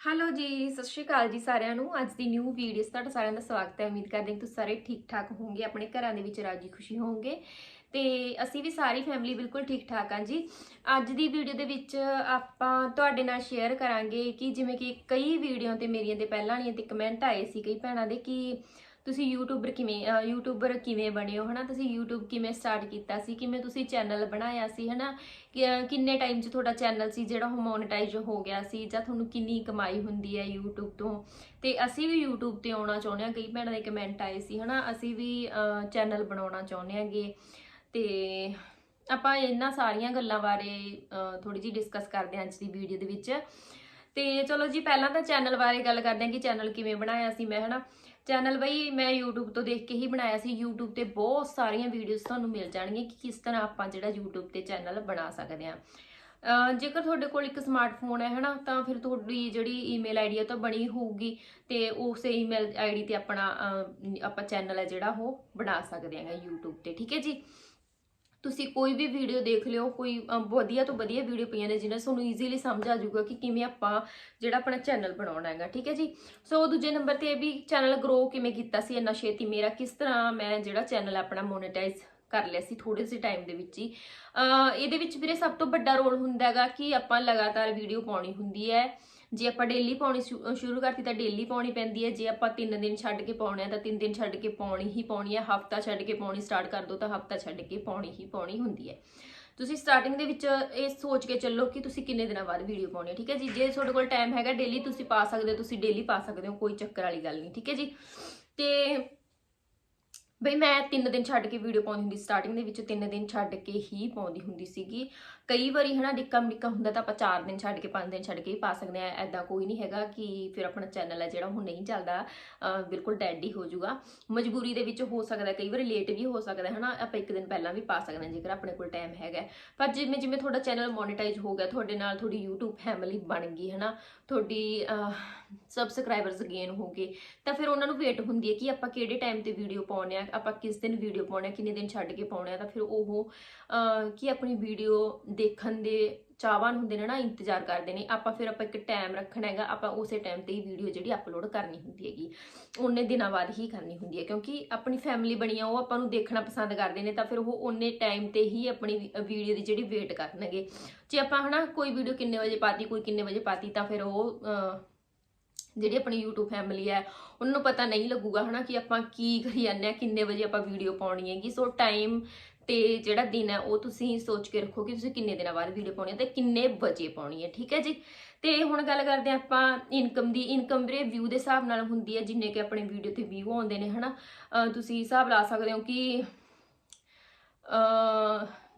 Hello ਜੀ, ਸਤਿ ਸ਼੍ਰੀ ਅਕਾਲ ਜੀ ਸਾਰਿਆਂ ਨੂੰ। ਅੱਜ ਦੀ ਨਿਊ ਵੀਡੀਓ 'ਚ ਤੁਹਾਡਾ ਸਾਰਿਆਂ ਦਾ ਸਵਾਗਤ ਹੈ। ਉਮੀਦ ਕਰਦੇ ਹਾਂ ਤੁਸੀਂ ਸਾਰੇ ਠੀਕ ਠਾਕ ਹੋਵੋਗੇ, ਆਪਣੇ ਘਰਾਂ ਦੇ ਵਿੱਚ ਰਾਜੀ ਖੁਸ਼ੀ ਹੋਵੋਗੇ। ਤੇ ਅਸੀਂ ਵੀ ਸਾਰੀ ਫੈਮਿਲੀ ਬਿਲਕੁਲ ਠੀਕ ਠਾਕ ਹਾਂ ਜੀ। ਅੱਜ ਦੀ ਵੀਡੀਓ ਦੇ ਵਿੱਚ ਆਪਾਂ ਤੁਹਾਡੇ ਨਾਲ ਸ਼ੇਅਰ ਕਰਾਂਗੇ ਕਿ ਜਿਵੇਂ ਕਿ ਕਈ ਵੀਡੀਓ ਤੇ ਮੇਰੀਆਂ ਦੇ ਪਹਿਲਾਂ ਵਾਲੀਆਂ ਤੇ ਕਮੈਂਟ ਆਏ ਸੀ ਕਈ ਭੈਣਾਂ ਦੇ ਕਿ ਤੁਸੀਂ ਯੂਟਿਊਬਰ ਕਿਵੇਂ ਯੂਟਿਊਬਰ ਕਿਵੇਂ ਬਣੇ ਹੋ ਹਨਾ? ਤੁਸੀਂ ਯੂਟਿਊਬ ਕਿਵੇਂ ਸਟਾਰਟ ਕੀਤਾ ਸੀ? ਕਿਵੇਂ ਤੁਸੀਂ ਚੈਨਲ ਬਣਾਇਆ ਸੀ ਹਨਾ? ਕਿ, ਕਿੰਨੇ ਟਾਈਮ 'ਚ ਤੁਹਾਡਾ ਚੈਨਲ ਸੀ ਜਿਹੜਾ ਉਹ ਮੋਨੇਟਾਈਜ਼ ਹੋ ਗਿਆ ਸੀ? ਜਾਂ ਤੁਹਾਨੂੰ ਕਿੰਨੀ ਕਮਾਈ ਹੁੰਦੀ ਹੈ YouTube ਤੋਂ? ਤੇ ਅਸੀਂ ਵੀ YouTube ਤੇ ਆਉਣਾ ਚਾਹੁੰਦੇ ਹਾਂ। ਕਈ ਭੈਣਾਂ ਦੇ ਕਮੈਂਟ ਆਏ ਸੀ ਹਨਾ? ਅਸੀਂ ਵੀ ਚੈਨਲ ਬਣਾਉਣਾ ਚਾਹੁੰਦੇ ਹਾਂਗੇ। ਤੇ ਆਪਾਂ ਇਹਨਾਂ ਸਾਰੀਆਂ ਗੱਲਾਂ ਬਾਰੇ ਥੋੜੀ ਜਿਹੀ ਡਿਸਕਸ ਕਰਦੇ ਹਾਂ ਅੱਜ ਦੀ ਵੀਡੀਓ ਦੇ ਵਿੱਚ। ਤੇ ਚਲੋ ਜੀ ਪਹਿਲਾਂ ਤਾਂ ਚੈਨਲ ਬਾਰੇ ਗੱਲ ਕਰਦੇ ਹਾਂ ਕਿ ਚੈਨਲ ਕਿਵੇਂ ਬਣਾਇਆ ਸੀ ਮੈਂ ਹਨਾ? ਚੈਨਲ ਬਈ, ਮੈਂ YouTube ਤੋਂ ਦੇਖ ਕੇ ਹੀ ਬਣਾਇਆ ਸੀ। YouTube ਤੇ ਬਹੁਤ ਸਾਰੀਆਂ ਵੀਡੀਓਜ਼ ਤੁਹਾਨੂੰ ਮਿਲ ਜਾਣਗੀਆਂ ਕਿ ਕਿਸ ਤਰ੍ਹਾਂ ਆਪਾਂ ਜਿਹੜਾ YouTube ਤੇ ਚੈਨਲ ਬਣਾ ਸਕਦੇ ਹਾਂ। ਜੇਕਰ ਤੁਹਾਡੇ ਕੋਲ ਇੱਕ ਸਮਾਰਟਫੋਨ ਹੈ, ਹਨਾ, ਤਾਂ ਫਿਰ ਤੁਹਾਡੀ ਜਿਹੜੀ ਈਮੇਲ ਆਈਡੀ ਹੈ ਤਾਂ ਬਣੀ ਹੋਊਗੀ ਤੇ ਉਸੇ ਈਮੇਲ ਆਈਡੀ ਤੇ ਆਪਣਾ ਆਪਾਂ ਚੈਨਲ ਹੈ ਜਿਹੜਾ ਉਹ ਬਣਾ ਸਕਦੇ ਹਾਂ YouTube ਤੇ, ਠੀਕ ਹੈ ਜੀ? ਤੁਸੀਂ ਕੋਈ ਵੀ ਵੀਡੀਓ ਦੇਖ ਲਿਓ, ਕੋਈ ਵਧੀਆ ਤੋਂ ਵਧੀਆ ਵੀਡੀਓ ਪਈਆਂ ਨੇ ਜਿਹਨਾਂ ਤੁਹਾਨੂੰ ਈਜ਼ੀਲੀ ਸਮਝ ਆ ਜਾਊਗਾ ਕਿ ਕਿਵੇਂ ਆਪਾਂ ਜਿਹੜਾ ਆਪਣਾ ਚੈਨਲ ਬਣਾਉਣਾ ਹੈਗਾ, ਠੀਕ ਹੈ ਜੀ? ਸੋ ਦੂਜੇ ਨੰਬਰ ਤੇ ਇਹ ਵੀ ਚੈਨਲ ਗਰੋ ਕਿਵੇਂ ਕੀਤਾ ਸੀ, ਇੰਨਾ ਛੇਤੀ, ਮੇਰਾ ਕਿਸ ਤਰ੍ਹਾਂ ਮੈਂ ਜਿਹੜਾ ਚੈਨਲ ਆਪਣਾ ਮੋਨੇਟਾਈਜ਼ ਕਰ ਲਿਆ ਸੀ ਥੋੜੇ ਜਿਹੇ ਟਾਈਮ ਦੇ ਵਿੱਚ ਹੀ। ਇਹਦੇ ਵਿੱਚ ਵੀਰੇ ਸਭ ਤੋਂ ਵੱਡਾ ਰੋਲ ਹੁੰਦਾ ਹੈਗਾ ਕਿ ਆਪਾਂ ਲਗਾਤਾਰ ਵੀਡੀਓ ਪਾਉਣੀ ਹੁੰਦੀ ਹੈ। ਜੇ ਆਪਾਂ ਡੇਲੀ ਪਾਉਣੀ ਸ਼ੁ- ਸ਼ੁਰੂ ਕਰਤੀ ਤਾਂ ਡੇਲੀ ਪਾਉਣੀ ਪੈਂਦੀ ਹੈ। ਜੇ ਆਪਾਂ 3 ਦਿਨ ਛੱਡ ਕੇ ਪਾਉਣੇ ਆ ਤਾਂ 3 ਦਿਨ ਛੱਡ ਕੇ ਪਾਉਣੀ ਹੀ ਪਾਉਣੀ ਹੈ। ਹਫਤਾ ਛੱਡ ਕੇ ਪਾਉਣੀ ਸਟਾਰਟ ਕਰ ਦੋ ਤਾਂ ਹਫਤਾ ਛੱਡ ਕੇ ਪਾਉਣੀ ਹੀ ਪਾਉਣੀ ਹੁੰਦੀ ਹੈ। ਤੁਸੀਂ ਸਟਾਰਟਿੰਗ ਦੇ ਵਿੱਚ ਇਹ ਸੋਚ ਕੇ ਚੱਲੋ ਕਿ ਤੁਸੀਂ ਕਿੰਨੇ ਦਿਨਾਂ ਬਾਅਦ ਵੀਡੀਓ ਪਾਉਣੀ ਹੈ, ਠੀਕ ਹੈ ਜੀ? ਜੇ ਤੁਹਾਡੇ ਕੋਲ ਟਾਈਮ ਹੈਗਾ ਡੇਲੀ ਤੁਸੀਂ ਪਾ ਸਕਦੇ ਹੋ, ਤੁਸੀਂ ਡੇਲੀ ਪਾ ਸਕਦੇ ਹੋ, ਕੋਈ ਚੱਕਰ ਵਾਲੀ ਗੱਲ ਨਹੀਂ, ਠੀਕ ਹੈ ਜੀ? ਤੇ ਬਈ ਮੈਂ 3 ਦਿਨ ਛੱਡ ਕੇ ਵੀਡੀਓ ਪਾਉਂਦੀ ਹੁੰਦੀ ਸਟਾਰਟਿੰਗ ਦੇ ਵਿੱਚ 3 ਦਿਨ ਛੱਡ ਕੇ ਹੀ ਪਾਉਂਦੀ ਹੁੰਦੀ ਸੀਗੀ। ਕਈ ਵਾਰੀ ਹਨਾ ਡਿੱਕਾ ਮਡਿੱਕਾ ਹੁੰਦਾ ਤਾਂ ਆਪਾਂ 4 ਦਿਨ ਛੱਡ ਕੇ 5 ਦਿਨ ਛੱਡ ਕੇ ਹੀ ਪਾ ਸਕਦੇ ਆ ਐਦਾਂ ਕੋਈ ਨਹੀਂ ਹੈਗਾ ਕਿ ਫਿਰ ਆਪਣਾ ਚੈਨਲ ਹੈ ਜਿਹੜਾ ਉਹ ਨਹੀਂ ਚੱਲਦਾ ਬਿਲਕੁਲ ਡੈਡ ਹੀ ਹੋ ਜਾਊਗਾ। ਮਜਬੂਰੀ ਦੇ ਵਿੱਚ ਹੋ ਸਕਦਾ, ਕਈ ਵਾਰੀ ਲੇਟ ਵੀ ਹੋ ਸਕਦਾ, ਹਨਾ, ਆਪਾਂ ਇੱਕ ਦਿਨ ਪਹਿਲਾਂ ਵੀ ਪਾ ਸਕਦੇ ਹਾਂ, ਜੇਕਰ ਆਪਣੇ ਕੋਲ ਟਾਈਮ ਹੈਗਾ। ਪਰ ਜਿਵੇਂ ਜਿਵੇਂ ਤੁਹਾਡਾ ਚੈਨਲ ਮੋਨੇਟਾਈਜ਼ ਹੋ ਗਿਆ, ਤੁਹਾਡੇ ਨਾਲ ਤੁਹਾਡੀ YouTube ਫੈਮਿਲੀ ਬਣ ਗਈ, ਹਨਾ, ਤੁਹਾਡੀ ਸਬਸਕ੍ਰਾਈਬਰਸ ਗੇਨ ਹੋ ਗਏ, ਤਾਂ ਫਿਰ ਉਹਨਾਂ ਨੂੰ ਵੇਟ ਹੁੰਦੀ ਹੈ ਕਿ ਆਪਾਂ ਕਿਹੜੇ ਟਾਈਮ ਤੇ ਵੀਡੀਓ ਪਾਉਣੇ ਆ ਆਪਾਂ ਕਿਸ ਦਿਨ ਵੀਡੀਓ ਪਾਉਣੇ ਆ ਕਿੰਨੇ ਦਿਨ ਛੱਡ ਕੇ ਪਾਉਣੇ ਆ ਤਾਂ ਫਿਰ ਉਹ ਅਹ, ਕੀ ਆਪਣੀ ਵੀਡੀਓ ਦੇਖਣ ਦੇ ਚਾਹਵਾਨ ਹੁੰਦੇ ਨੇ ਨਾ ਇੰਤਜ਼ਾਰ ਕਰਦੇ ਨੇ। ਆਪਾਂ ਫਿਰ ਆਪਾਂ ਇੱਕ ਟਾਈਮ ਰੱਖਣਾ ਹੈਗਾ ਆਪਾਂ ਉਸੇ ਟਾਈਮ ਤੇ ਹੀ ਵੀਡੀਓ ਜਿਹੜੀ ਅਪਲੋਡ ਕਰਨੀ ਹੁੰਦੀ ਹੈਗੀ। ਉਹਨੇ ਦਿਨਾਂ ਬਾਅਦ ਹੀ ਕਰਨੀ ਹੁੰਦੀ ਹੈ ਕਿਉਂਕਿ ਆਪਣੀ ਫੈਮਿਲੀ ਬਣੀ ਆ ਉਹ ਆਪਾਂ ਨੂੰ ਦੇਖਣਾ ਪਸੰਦ ਕਰਦੇ ਨੇ ਤਾਂ ਫਿਰ ਉਹ ਉਹਨੇ ਟਾਈਮ ਤੇ ਹੀ ਆਪਣੀ ਵੀਡੀਓ ਦੀ ਜਿਹੜੀ ਵੇਟ ਕਰਨਗੇ। ਜੇ ਆਪਾਂ ਹਨਾ ਕੋਈ ਵੀਡੀਓ ਕਿੰਨੇ ਵਜੇ ਪਾਤੀ ਕੋਈ ਕਿੰਨੇ ਵਜੇ ਪਾਤੀ ਤਾਂ ਫਿਰ ਉਹ ਜਿਹੜੀ ਆਪਣੀ YouTube ਫੈਮਿਲੀ ਹੈ, ਉਹਨਾਂ ਨੂੰ ਪਤਾ ਨਹੀਂ ਲੱਗੂਗਾ ਹਨਾ ਕਿ ਆਪਾਂ ਕੀ ਕਰੀ ਜਾਂਦੇ ਆ ਕਿੰਨੇ ਵਜੇ ਆਪਾਂ ਵੀਡੀਓ ਪਾਉਣੀ ਹੈਗੀ। ਸੋ ਟਾਈਮ ਤੇ ਜਿਹੜਾ ਦਿਨ ਹੈ, ਉਹ ਤੁਸੀਂ ਸੋਚ ਕੇ ਰੱਖੋ ਕਿ ਤੁਸੀਂ ਕਿੰਨੇ ਦਿਨਾਂ ਬਾਅਦ ਵੀਡੀਓ ਪਾਉਣੀ ਹੈ ਤੇ ਕਿੰਨੇ ਵਜੇ ਪਾਉਣੀ ਹੈ, ਠੀਕ ਹੈ ਜੀ? ਤੇ ਹੁਣ ਗੱਲ ਕਰਦੇ ਹਾਂ ਆਪਾਂ ਇਨਕਮ ਦੀ। ਇਨਕਮ ਵੀਰੇ ਵਿਊ ਦੇ ਹਿਸਾਬ ਨਾਲ ਹੁੰਦੀ ਹੈ, ਜਿੰਨੇ ਕਿ ਆਪਣੇ ਵੀਡੀਓ ਤੇ ਵਿਊ ਆਉਂਦੇ ਨੇ ਹਨਾ। ਅਹ ਤੁਸੀਂ ਹਿਸਾਬ ਲਾ ਸਕਦੇ ਹੋ ਕਿ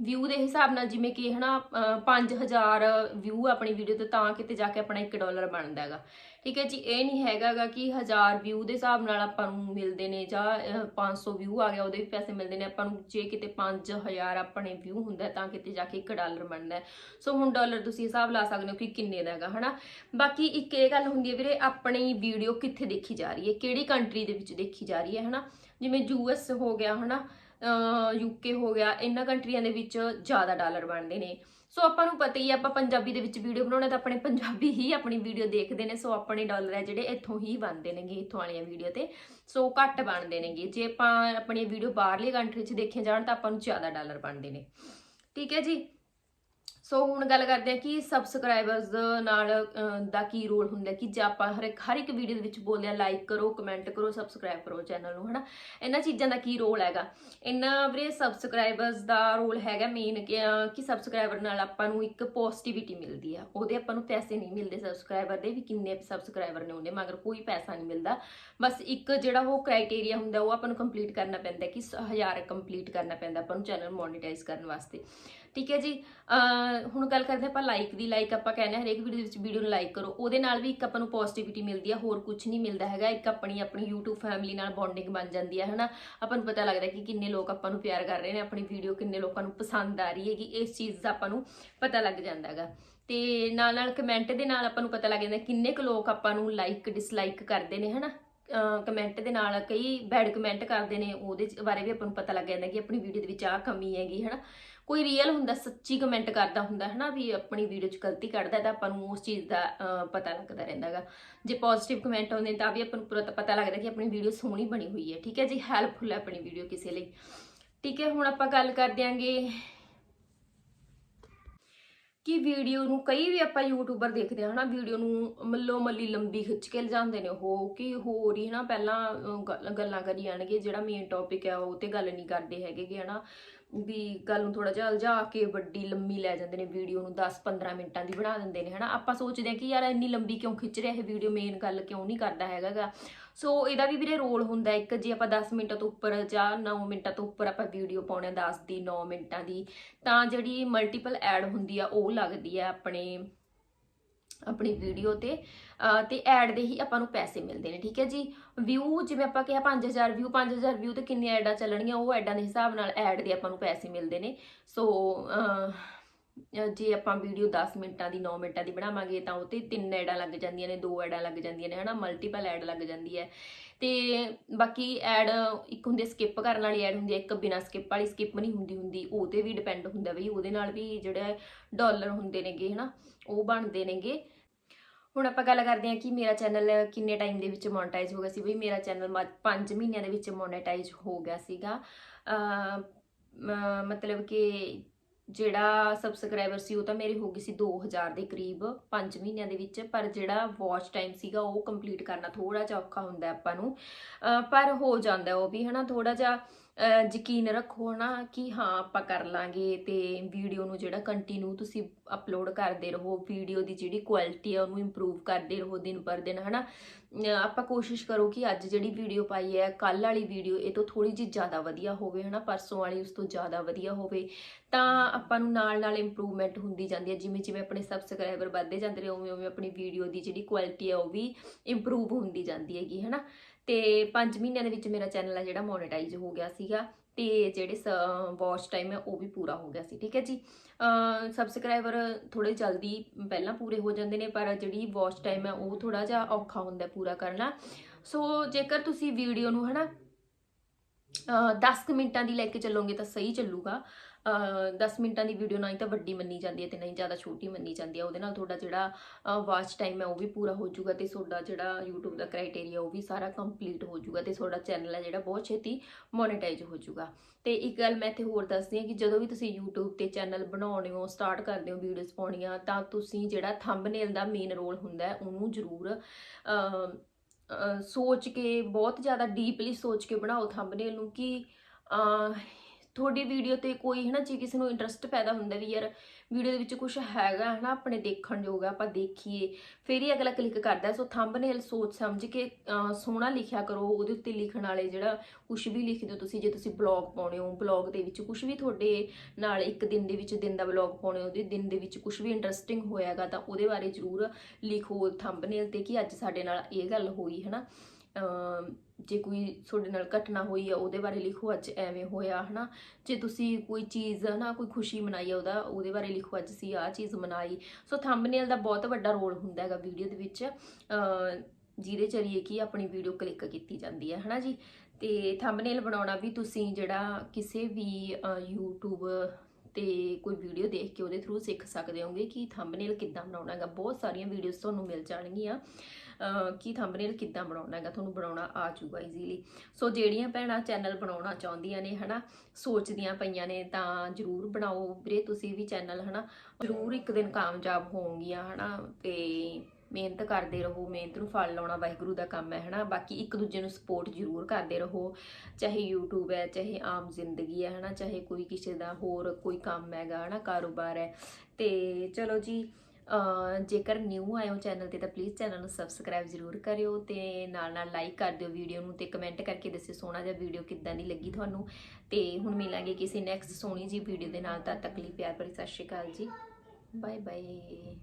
ਵਿਊ ਦੇ ਹਿਸਾਬ ਨਾਲ ਜਿਵੇਂ ਕਿ ਹਨਾ, ਅਹ 5000 ਵਿਊ ਆਪਣੀ ਵੀਡੀਓ ਤੇ, ਤਾਂ ਕਿਤੇ ਜਾ ਕੇ ਆਪਣਾ 1 ਡਾਲਰ ਬਣਦਾ ਹੈਗਾ। ਠੀਕ ਹੈ ਜੀ, ਇਹ ਨਹੀਂ ਹੈਗਾ ਗਾ ਕਿ 1000 ਵਿਊ ਦੇ ਹਿਸਾਬ ਨਾਲ ਆਪਾਂ ਨੂੰ ਮਿਲਦੇ ਨੇ ਜਾਂ, ਅਹ 500 ਵਿਊ ਆ ਗਿਆ, ਉਹਦੇ ਵੀ ਪੈਸੇ ਮਿਲਦੇ ਨੇ। ਆਪਾਂ ਨੂੰ ਜੇ ਕਿਤੇ 5000 ਆਪਣੇ ਵਿਊ ਹੁੰਦਾ, ਤਾਂ ਕਿਤੇ ਜਾ ਕੇ 1 ਡਾਲਰ ਬਣਦਾ ਸੋ ਹੁਣ ਡਾਲਰ ਤੁਸੀਂ ਹਿਸਾਬ ਲਾ ਸਕਦੇ ਹੋ ਕਿ ਕਿੰਨੇ ਦਾ ਹੈਗਾ, ਹਨਾ? ਬਾਕੀ ਇੱਕ ਇਹ ਗੱਲ ਹੁੰਦੀ ਹੈ ਵੀਰੇ, ਆਪਣੀ ਵੀਡੀਓ ਕਿੱਥੇ ਦੇਖੀ ਜਾ ਰਹੀ ਹੈ? ਕਿਹੜੀ ਕੰਟਰੀ ਦੇ ਵਿੱਚ ਦੇਖੀ ਜਾ ਰਹੀ ਹੈ, ਹਨਾ? ਜਿਵੇਂ ਯੂਐਸ ਹੋ ਗਿਆ, ਹਨਾ? ਯੂਕੇ ਹੋ ਗਿਆ, ਇਹਨਾਂ ਕੰਟਰੀਆਂ ਦੇ ਵਿੱਚ ਜ਼ਿਆਦਾ ਡਾਲਰ ਬਣਦੇ ਨੇ। ਸੋ ਆਪਾਂ ਨੂੰ ਪਤਾ ਹੀ ਹੈ ਆਪਾਂ ਪੰਜਾਬੀ ਦੇ ਵਿੱਚ ਵੀਡੀਓ ਬਣਾਉਣਾ ਤਾਂ ਆਪਣੇ ਪੰਜਾਬੀ ਹੀ ਆਪਣੀ ਵੀਡੀਓ ਦੇਖਦੇ ਨੇ। ਸੋ ਆਪਣੇ ਡਾਲਰ ਹੈ ਜਿਹੜੇ ਇੱਥੋਂ ਹੀ ਬਣਦੇ ਨੇਗੇ, ਇੱਥੋਂ ਵਾਲੀਆਂ ਵੀਡੀਓ ਤੇ। ਸੋ ਘੱਟ ਬਣਦੇ ਨੇਗੇ। ਜੇ ਆਪਾਂ ਆਪਣੀ ਵੀਡੀਓ ਬਾਹਰਲੀ ਕੰਟਰੀ 'ਚ ਦੇਖੇ ਜਾਣ ਤਾਂ ਆਪਾਂ ਨੂੰ ਜ਼ਿਆਦਾ ਡਾਲਰ ਬਣਦੇ ਨੇ। ਠੀਕ ਹੈ ਜੀ? ਸੋ ਹੁਣ ਗੱਲ ਕਰਦੇ ਆ ਕਿ ਸਬਸਕ੍ਰਾਈਬਰਸ ਨਾਲ ਦਾ ਕੀ ਰੋਲ ਹੁੰਦਾ ਕਿ ਜੇ ਆਪਾਂ ਹਰ ਇੱਕ ਹਰ ਇੱਕ ਵੀਡੀਓ ਦੇ ਵਿੱਚ ਬੋਲਦੇ ਆ ਲਾਈਕ ਕਰੋ ਕਮੈਂਟ ਕਰੋ ਸਬਸਕ੍ਰਾਈਬ ਕਰੋ ਚੈਨਲ ਨੂੰ, ਹਨਾ? ਇਹਨਾਂ ਚੀਜ਼ਾਂ ਦਾ ਕੀ ਰੋਲ ਹੈਗਾ? ਇਹਨਾਂ ਵੀਰੇ ਸਬਸਕ੍ਰਾਈਬਰਸ ਦਾ ਰੋਲ ਹੈਗਾ ਮੇਨ ਕਿ ਕਿ ਸਬਸਕ੍ਰਾਈਬਰ ਨਾਲ ਆਪਾਂ ਨੂੰ ਇੱਕ ਪੋਜ਼ਿਟਿਵਿਟੀ ਮਿਲਦੀ ਆ। ਉਹਦੇ ਆਪਾਂ ਨੂੰ ਪੈਸੇ ਨਹੀਂ ਮਿਲਦੇ ਸਬਸਕ੍ਰਾਈਬਰ ਦੇ ਵੀ ਕਿੰਨੇ ਸਬਸਕ੍ਰਾਈਬਰ ਨੇ ਉਹਦੇ, ਮਗਰ ਕੋਈ ਪੈਸਾ ਨਹੀਂ ਮਿਲਦਾ। ਬਸ ਇੱਕ ਜਿਹੜਾ ਉਹ ਕ੍ਰਾਈਟੇਰੀਆ ਹੁੰਦਾ, ਉਹ ਆਪਾਂ ਨੂੰ ਕੰਪਲੀਟ ਕਰਨਾ ਪੈਂਦਾ ਕਿ 1000 ਕੰਪਲੀਟ ਕਰਨਾ ਪੈਂਦਾ ਆਪਾਂ ਨੂੰ ਚੈਨਲ ਮੋਨੇਟਾਈਜ਼ ਕਰਨ ਵਾਸਤੇ। ਠੀਕ ਹੈ ਜੀ? ਹੁਣ ਗੱਲ ਕਰਦੇ ਆਪਾਂ ਲਾਈਕ ਦੀ ਲਾਈਕ ਆਪਾਂ ਕਹਿੰਦੇ ਹਾਂ ਹਰੇਕ ਵੀਡੀਓ ਦੇ ਵਿੱਚ ਵੀਡੀਓ ਨੂੰ ਲਾਈਕ ਕਰੋ। ਉਹਦੇ ਨਾਲ ਵੀ ਇੱਕ ਆਪਾਂ ਨੂੰ ਪੋਜ਼ਿਟਿਵਿਟੀ ਮਿਲਦੀ ਆ, ਹੋਰ ਕੁਝ ਨਹੀਂ ਮਿਲਦਾ ਹੈਗਾ। ਇੱਕ ਆਪਣੀ ਆਪਣੀ YouTube ਫੈਮਿਲੀ ਨਾਲ ਬੌਂਡਿੰਗ ਬਣ ਜਾਂਦੀ ਹੈ ਹਨਾ? ਆਪਾਂ ਨੂੰ ਪਤਾ ਲੱਗਦਾ ਕਿ ਕਿੰਨੇ ਲੋਕ ਆਪਾਂ ਨੂੰ ਪਿਆਰ ਕਰ ਰਹੇ ਨੇ, ਆਪਣੀ ਵੀਡੀਓ ਕਿੰਨੇ ਲੋਕਾਂ ਨੂੰ ਪਸੰਦ ਆ ਰਹੀ ਹੈਗੀ, ਇਸ ਚੀਜ਼ ਦਾ ਆਪਾਂ ਨੂੰ ਪਤਾ ਲੱਗ ਜਾਂਦਾ ਹੈਗਾ। ਤੇ ਨਾਲ ਨਾਲ ਕਮੈਂਟ ਦੇ ਨਾਲ ਆਪਾਂ ਨੂੰ ਪਤਾ ਲੱਗ ਜਾਂਦਾ ਕਿੰਨੇ ਕੁ ਲੋਕ ਆਪਾਂ ਨੂੰ ਲਾਈਕ ਡਿਸਲਾਈਕ ਕਰਦੇ ਨੇ, ਹਨਾ? ਕਮੈਂਟ ਦੇ ਨਾਲ ਕਈ ਬੈਡ ਕਮੈਂਟ ਕਰਦੇ ਨੇ, ਉਹਦੇ ਬਾਰੇ ਵੀ ਆਪਾਂ ਨੂੰ ਪਤਾ ਲੱਗ ਜਾਂਦਾ ਕਿ ਆਪਣੀ ਵੀਡੀਓ ਦੇ ਵਿੱਚ ਆਹ ਕਮੀ ਹੈਗੀ, ਹਨਾ? ਕੋਈ ਰੀਅਲ ਹੁੰਦਾ, ਸੱਚੀ ਕਮੈਂਟ ਕਰਦਾ ਹੁੰਦਾ ਹੈ ਨਾ ਵੀ ਆਪਣੀ ਵੀਡੀਓ 'ਚ ਗਲਤੀ ਕੱਢਦਾ ਤਾਂ ਆਪਾਂ ਨੂੰ ਉਸ ਚੀਜ਼ ਦਾ ਪਤਾ ਲੱਗਦਾ ਰਹਿੰਦਾਗਾ ਜੇ ਪੋਜ਼ਿਟਿਵ ਕਮੈਂਟ ਆਉਂਦੇ ਨੇ ਤਾਂ ਵੀ ਆਪਾਂ ਨੂੰ ਪਤਾ ਲੱਗਦਾ ਕਿ ਆਪਣੀ ਵੀਡੀਓ ਸੋਹਣੀ ਬਣੀ ਹੋਈ ਹੈ, ਠੀਕ ਹੈ ਜੀ? ਹੈਲਪਫੁਲ ਹੈ ਆਪਣੀ ਵੀਡੀਓ ਕਿਸੇ ਲਈ। ਠੀਕ ਹੈ, ਹੁਣ ਆਪਾਂ ਗੱਲ ਕਰ ਦਿਆਂਗੇ ਕਿ ਵੀਡੀਓ ਨੂੰ ਕਈ ਵੀ ਆਪਾਂ ਯੂਟਿਊਬਰ ਦੇਖਦੇ ਹਾਂ, ਹਨਾ ਵੀਡੀਓ ਨੂੰ ਮੱਲੋ ਮੱਲੀ ਲੰਬੀ ਖਿੱਚ ਕੇ ਲਿਜਾਂਦੇ ਨੇ ਉਹ, ਕਿ ਹੋਰ ਹੀ, ਹਨਾ, ਪਹਿਲਾਂ ਗੱਲਾਂ ਕਰੀ ਜਾਣਗੇ, ਜਿਹੜਾ ਮੇਨ ਟੌਪਿਕ ਹੈ ਉਹ ਤੇ ਗੱਲ ਨਹੀਂ ਕਰਦੇ ਹੈਗੇ ਗੇ, ਹਨਾ। ਵੀ ਗੱਲ ਨੂੰ ਥੋੜਾ ਜਿਹਾ ਉਲਝਾ ਕੇ ਵੱਡੀ ਲੰਮੀ ਲੈ ਜਾਂਦੇ ਨੇ ਵੀਡੀਓ ਨੂੰ 10-15 ਮਿੰਟਾਂ ਦੀ ਬਣਾ ਦਿੰਦੇ ਨੇ, ਹਨਾ? ਆਪਾਂ ਸੋਚਦੇ ਹਾਂ ਕਿ ਯਾਰ ਇੰਨੀ ਲੰਬੀ ਕਿਉਂ ਖਿੱਚ ਰਿਹਾ ਇਹ ਵੀਡੀਓ ਮੇਨ ਗੱਲ ਕਿਉਂ ਨਹੀਂ ਕਰਦਾ ਹੈਗਾਗਾ? ਸੋ ਇਹਦਾ ਵੀ ਵੀਰੇ ਰੋਲ ਹੁੰਦਾ ਇੱਕ, ਜੇ ਆਪਾਂ 10 ਮਿੰਟਾਂ ਤੋਂ ਉੱਪਰ ਜਾਂ 9 ਮਿੰਟਾਂ ਤੋਂ ਉੱਪਰ ਆਪਾਂ ਵੀਡੀਓ ਪਾਉਣੇ ਆ 10 ਦੀ 9 ਮਿੰਟਾਂ ਦੀ, ਤਾਂ ਜਿਹੜੀ ਮਲਟੀਪਲ ਐਡ ਹੁੰਦੀ ਆ, ਉਹ ਲੱਗਦੀ ਆ ਆਪਣੇ ਆਪਣੀ ਵੀਡੀਓ ਤੇ, ਅਹ, ਤੇ ਐਡ ਦੇ ਹੀ ਆਪਾਂ ਨੂੰ ਪੈਸੇ ਮਿਲਦੇ ਨੇ, ਠੀਕ ਹੈ ਜੀ? ਵਿਊ ਜਿਵੇਂ ਆਪਾਂ ਕਿਹਾ 5000 ਵਿਊ 5000 ਵਿਊ ਤੇ ਕਿੰਨੀਆਂ ਐਡਾਂ ਚੱਲਣਗੀਆਂ, ਉਹ ਐਡਾਂ ਦੇ ਹਿਸਾਬ ਨਾਲ ਐਡ ਦੇ ਆਪਾਂ ਨੂੰ ਪੈਸੇ ਮਿਲਦੇ ਨੇ। ਸੋ ਜੇ ਆਪਾਂ ਵੀਡੀਓ 10 ਮਿੰਟਾਂ ਦੀ 9 ਮਿੰਟਾਂ ਦੀ ਬਣਾਵਾਂਗੇ ਤਾਂ ਉਹ ਤੇ ਤਿੰਨ ਐਡਾਂ ਲੱਗ ਜਾਂਦੀਆਂ ਨੇ, ਦੋ ਐਡਾਂ ਲੱਗ ਜਾਂਦੀਆਂ ਨੇ, ਹਨਾ? ਮਲਟੀਪਲ ਐਡ ਲੱਗ ਜਾਂਦੀ ਹੈ। ਤੇ ਬਾਕੀ ਐਡ ਇੱਕ ਹੁੰਦੀ ਸਕਿਪ ਕਰਨ ਵਾਲੀ, ਐਡ ਹੁੰਦੀ ਹੈ ਇੱਕ ਬਿਨਾ ਸਕਿਪ ਵਾਲੀ ਸਕਿਪ ਨਹੀਂ ਹੁੰਦੀ ਹੁੰਦੀ। ਉਹ ਤੇ ਵੀ ਡਿਪੈਂਡ ਹੁੰਦਾ ਬਈ, ਉਹਦੇ ਨਾਲ ਵੀ ਜਿਹੜਾ ਡਾਲਰ ਹੁੰਦੇ ਨੇਗੇ, ਹਨਾ? ਉਹ ਬਣਦੇ ਨੇਗੇ। ਹੁਣ ਆਪਾਂ ਗੱਲ ਕਰਦੇ ਹਾਂ ਕਿ ਮੇਰਾ ਚੈਨਲ ਕਿੰਨੇ ਟਾਈਮ ਦੇ ਵਿੱਚ ਮੋਨਟਾਈਜ਼ ਹੋ ਗਿਆ ਸੀ? ਬਈ ਮੇਰਾ ਚੈਨਲ 5 ਮਹੀਨਿਆਂ ਦੇ ਵਿੱਚ ਮੋਨੇਟਾਈਜ਼ ਹੋ ਗਿਆ ਸੀਗਾ। ਮਤਲਬ ਕਿ ਜਿਹੜਾ ਸਬਸਕ੍ਰਾਈਬਰ ਸੀ ਉਹ ਤਾਂ ਮੇਰੇ ਹੋ ਗਈ ਸੀ 2000 ਦੇ ਕਰੀਬ 5 ਮਹੀਨਿਆਂ ਦੇ ਵਿੱਚ। ਪਰ ਜਿਹੜਾ ਵਾਚ ਟਾਈਮ ਸੀਗਾ ਉਹ ਕੰਪਲੀਟ ਕਰਨਾ ਥੋੜਾ ਜਿਹਾ ਔਖਾ ਹੁੰਦਾ ਆਪਾਂ ਨੂੰ। ਪਰ ਹੋ ਜਾਂਦਾ ਉਹ ਵੀ, ਹਨਾ? ਥੋੜਾ ਜਿਹਾ ਯਕੀਨ ਰੱਖੋ ਨਾ ਕਿ ਹਾਂ, ਆਪਾਂ ਕਰ ਲਾਂਗੇ ਤੇ ਵੀਡੀਓ ਨੂੰ ਜਿਹੜਾ ਕੰਟੀਨਿਊ ਤੁਸੀਂ ਅਪਲੋਡ ਕਰਦੇ ਰਹੋ ਵੀਡੀਓ ਦੀ ਜਿਹੜੀ ਕੁਆਲਿਟੀ ਹੈ ਉਹਨੂੰ ਇੰਪਰੂਵ ਕਰਦੇ ਰਹੋ ਦਿਨ ਪਰ ਦਿਨ, ਹਨਾ? ਅਹ ਆਪਾਂ ਕੋਸ਼ਿਸ਼ ਕਰੋ ਕਿ ਅੱਜ ਜਿਹੜੀ ਵੀਡੀਓ ਪਾਈ ਹੈ ਕੱਲ ਵਾਲੀ ਵੀਡੀਓ ਇਹ ਤੋਂ ਥੋੜੀ ਜਿਹੀ ਜ਼ਿਆਦਾ ਵਧੀਆ ਹੋਵੇ, ਹਨਾ? ਪਰਸੋਂ ਵਾਲੀ ਉਸ ਤੋਂ ਜ਼ਿਆਦਾ ਵਧੀਆ ਹੋਵੇ। ਤਾਂ ਆਪਾਂ ਨੂੰ ਨਾਲ ਨਾਲ ਇੰਪਰੂਵਮੈਂਟ ਹੁੰਦੀ ਜਾਂਦੀ ਹੈ, ਜਿਵੇਂ ਜਿਵੇਂ ਆਪਣੇ ਸਬਸਕ੍ਰਾਈਬਰ ਵੱਧਦੇ ਜਾਂਦੇ ਨੇ ਉਵੇਂ ਉਵੇਂ ਆਪਣੀ ਵੀਡੀਓ ਦੀ ਜਿਹੜੀ ਕੁਆਲਿਟੀ ਹੈ ਉਹ ਵੀ ਇੰਪਰੂਵ ਹੁੰਦੀ ਜਾਂਦੀ ਹੈਗੀ, ਹਨਾ? ਤੇ 5 ਮਹੀਨਿਆਂ ਦੇ ਵਿੱਚ ਮੇਰਾ ਚੈਨਲ ਹੈ ਜਿਹੜਾ ਮੋਨੇਟਾਈਜ਼ ਹੋ ਗਿਆ ਸੀਗਾ ਤੇ ਜਿਹੜੇ ਵਾਚ ਟਾਈਮ ਹੈ ਉਹ ਵੀ ਪੂਰਾ ਹੋ ਗਿਆ ਸੀ, ਠੀਕ ਹੈ ਜੀ? ਸਬਸਕ੍ਰਾਈਬਰ ਥੋੜੇ ਜਲਦੀ ਪਹਿਲਾਂ ਪੂਰੇ ਹੋ ਜਾਂਦੇ ਨੇ, ਪਰ ਜਿਹੜੀ ਵਾਚ ਟਾਈਮ ਹੈ ਉਹ ਥੋੜਾ ਜਿਹਾ ਔਖਾ ਹੁੰਦਾ ਪੂਰਾ ਕਰਨਾ। ਸੋ ਜੇਕਰ ਤੁਸੀਂ ਵੀਡੀਓ ਨੂੰ ਹਨਾ, ਅਹ 10 ਕੁ ਮਿੰਟਾਂ ਦੀ ਲੈ ਕੇ ਚੱਲੋਗੇ ਤਾਂ ਸਹੀ ਚੱਲੂਗਾ। 10 ਮਿੰਟਾਂ ਦੀ ਵੀਡੀਓ ਨਾ ਹੀ ਤਾਂ ਵੱਡੀ ਮੰਨੀ ਜਾਂਦੀ ਹੈ ਤੇ ਨਹੀਂ ਜ਼ਿਆਦਾ ਛੋਟੀ ਮੰਨੀ ਜਾਂਦੀ ਹੈ। ਉਹਦੇ ਨਾਲ ਤੁਹਾਡਾ ਜਿਹੜਾ ਵਾਚ ਟਾਈਮ ਹੈ ਉਹ ਵੀ ਪੂਰਾ ਹੋ ਜਾਊਗਾ ਤੇ ਤੁਹਾਡਾ ਜਿਹੜਾ YouTube ਦਾ ਕ੍ਰਾਈਟੇਰੀਆ ਉਹ ਵੀ ਸਾਰਾ ਕੰਪਲੀਟ ਹੋ ਜਾਊਗਾ ਤੇ ਤੁਹਾਡਾ ਚੈਨਲ ਹੈ ਜਿਹੜਾ ਬਹੁਤ ਛੇਤੀ ਮੋਨੇਟਾਈਜ਼ ਹੋ ਜਾਊਗਾ। ਤੇ ਇੱਕ ਗੱਲ ਮੈਂ ਇੱਥੇ ਹੋਰ ਦੱਸਦੀ ਹਾਂ ਕਿ ਜਦੋਂ ਵੀ ਤੁਸੀਂ YouTube ਤੇ ਚੈਨਲ ਬਣਾਉਣੇ ਹੋ ਸਟਾਰਟ ਕਰਦੇ ਹੋ ਵੀਡੀਓਜ਼ ਪਾਉਣੀਆਂ, ਤਾਂ ਤੁਸੀਂ ਜਿਹੜਾ ਥੰਬਨੇਲ ਦਾ ਮੇਨ ਰੋਲ ਹੁੰਦਾ ਹੈ, ਉਹਨੂੰ ਜ਼ਰੂਰ ਸੋਚ ਕੇ, ਬਹੁਤ ਜ਼ਿਆਦਾ ਡੀਪਲੀ ਸੋਚ ਕੇ ਬਣਾਓ ਥੰਬਨੇਲ ਨੂੰ ਕਿ ਤੁਹਾਡੀ ਵੀਡੀਓ ਤੇ ਕੋਈ ਹਨਾ ਜੇ ਕਿਸੇ ਨੂੰ ਇੰਟਰਸਟ ਪੈਦਾ ਹੁੰਦਾ ਵੀ ਯਾਰ ਵੀਡੀਓ ਦੇ ਵਿੱਚ ਕੁਝ ਹੈਗਾ ਹਨਾ, ਆਪਣੇ ਦੇਖਣ ਯੋਗ ਆਪਾਂ ਦੇਖੀਏ। ਫਿਰ ਹੀ ਅਗਲਾ ਕਲਿੱਕ ਕਰਦਾ ਸੋ ਥੰਬਨੇਲ ਸੋਚ ਸਮਝ ਕੇ ਸੋਹਣਾ ਲਿਖਿਆ ਕਰੋ। ਉਹਦੇ ਉੱਤੇ ਲਿਖਣ ਵਾਲੇ ਜਿਹੜਾ ਕੁਝ ਵੀ ਲਿਖਦੇ ਹੋ ਤੁਸੀਂ, ਜੇ ਤੁਸੀਂ ਬਲੌਗ ਪਾਉਣੇ ਹੋ ਬਲੌਗ ਦੇ ਵਿੱਚ ਕੁਝ ਵੀ ਤੁਹਾਡੇ ਨਾਲ ਇੱਕ ਦਿਨ ਦੇ ਵਿੱਚ ਦਿਨ ਦਾ ਬਲੌਗ ਪਾਉਣੇ ਹੋ, ਉਹਦੇ ਦਿਨ ਦੇ ਵਿੱਚ ਕੁਝ ਵੀ ਇੰਟਰਸਟਿੰਗ ਹੋਇਆਗਾ ਤਾਂ ਉਹਦੇ ਬਾਰੇ ਜ਼ਰੂਰ ਲਿਖੋ ਥੰਬਨੇਲ ਤੇ ਕਿ ਅੱਜ ਸਾਡੇ ਨਾਲ ਇਹ ਗੱਲ ਹੋਈ, ਹਨਾ। ਅਮ ਜੇ ਕੋਈ ਤੁਹਾਡੇ ਨਾਲ ਘਟਨਾ ਹੋਈ ਆ ਉਹਦੇ ਬਾਰੇ ਲਿਖੋ ਅੱਜ ਐਵੇਂ ਹੋਇਆ ਹਨਾ? ਜੇ ਤੁਸੀਂ ਕੋਈ ਚੀਜ਼ ਹਨਾ ਕੋਈ ਖੁਸ਼ੀ ਮਨਾਈ ਆ ਉਹਦਾ ਉਹਦੇ ਬਾਰੇ ਲਿਖੋ ਅੱਜ ਅਸੀਂ ਆਹ ਚੀਜ਼ ਮਨਾਈ। ਸੋ ਥੰਬਨੇਲ ਦਾ ਬਹੁਤ ਵੱਡਾ ਰੋਲ ਹੁੰਦਾ ਹੈਗਾ ਵੀਡੀਓ ਦੇ ਵਿੱਚ। ਜਿਹਦੇ ਜ਼ਰੀਏ ਕੀ ਆਪਣੀ ਵੀਡੀਓ ਕਲਿੱਕ ਕੀਤੀ ਜਾਂਦੀ ਹੈ ਹਨਾ ਜੀ? ਤੇ ਥੰਬਨੇਲ ਬਣਾਉਣਾ ਵੀ ਤੁਸੀਂ ਜਿਹੜਾ ਕਿਸੇ ਵੀ ਅ, YouTube ਤੇ ਕੋਈ ਵੀਡੀਓ ਦੇਖ ਕੇ ਉਹਦੇ ਥਰੂ ਸਿੱਖ ਸਕਦੇ ਹੋਗੇ ਕਿ ਥੰਬਨੇਲ ਕਿੱਦਾਂ ਬਣਾਉਣਾ ਹੈਗਾ। ਬਹੁਤ ਸਾਰੀਆਂ ਵੀਡੀਓਜ਼ ਤੁਹਾਨੂੰ ਮਿਲ ਜਾਣਗੀਆਂ। ਕੀ ਥੰਬਨੇਲ ਕਿੱਦਾਂ ਬਣਾਉਣਾ ਹੈਗਾ, ਤੁਹਾਨੂੰ ਬਣਾਉਣਾ ਆ ਜਾਊਗਾ ਈਜ਼ੀਲੀ ਸੋ ਜਿਹੜੀਆਂ ਭੈਣਾਂ ਚੈਨਲ ਬਣਾਉਣਾ ਚਾਹੁੰਦੀਆਂ ਨੇ, ਹਨਾ, ਸੋਚਦੀਆਂ ਪਈਆਂ ਨੇ, ਤਾਂ ਜਰੂਰ ਬਣਾਓ ਵੀਰੇ, ਤੁਸੀਂ ਵੀ ਚੈਨਲ ਹਨਾ। ਜਰੂਰ ਇੱਕ ਦਿਨ ਕਾਮਯਾਬ ਹੋਵੋਗੀਆਂ ਹਨਾ, ਤੇ ਮਿਹਨਤ ਕਰਦੇ ਰਹੋ, ਮਿਹਨਤ ਨੂੰ ਫਲ ਲਾਉਣਾ ਵਾਹਿਗੁਰੂ ਦਾ ਕੰਮ ਹੈ, ਹਨਾ। ਬਾਕੀ ਇੱਕ ਦੂਜੇ ਨੂੰ ਸਪੋਰਟ ਜ਼ਰੂਰ ਕਰਦੇ ਰਹੋ, ਚਾਹੇ YouTube ਹੈ, ਚਾਹੇ ਆਮ ਜ਼ਿੰਦਗੀ ਹੈ, ਹਨਾ, ਚਾਹੇ ਕੋਈ ਕਿਸੇ ਦਾ ਹੋਰ ਕੋਈ ਕੰਮ ਹੈਗਾ, ਹਨਾ, ਕਾਰੋਬਾਰ ਹੈ। ਤੇ ਚਲੋ ਜੀ ਜੇਕਰ ਨਿਊ ਆਏ ਹੋ ਚੈਨਲ ਤੇ ਤਾਂ ਪਲੀਜ਼ ਚੈਨਲ ਨੂੰ ਸਬਸਕ੍ਰਾਈਬ ਜ਼ਰੂਰ ਕਰਿਓ ਤੇ ਨਾਲ ਨਾਲ ਲਾਈਕ ਕਰ ਦਿਓ ਵੀਡੀਓ ਨੂੰ ਤੇ ਕਮੈਂਟ ਕਰਕੇ ਦੱਸਿਓ ਸੋਹਣਾ ਜਿਹਾ ਵੀਡੀਓ ਕਿੱਦਾਂ ਦੀ ਲੱਗੀ ਤੁਹਾਨੂੰ। ਤੇ ਹੁਣ ਮਿਲਾਂਗੇ ਕਿਸੇ ਨੈਕਸਟ ਸੋਹਣੀ ਜੀ ਵੀਡੀਓ ਦੇ ਨਾਲ, ਤਦ ਤੱਕ ਲਈ ਪਿਆਰ ਭਰੀ ਸਤਿ ਸ਼੍ਰੀ ਅਕਾਲ ਜੀ। Bye bye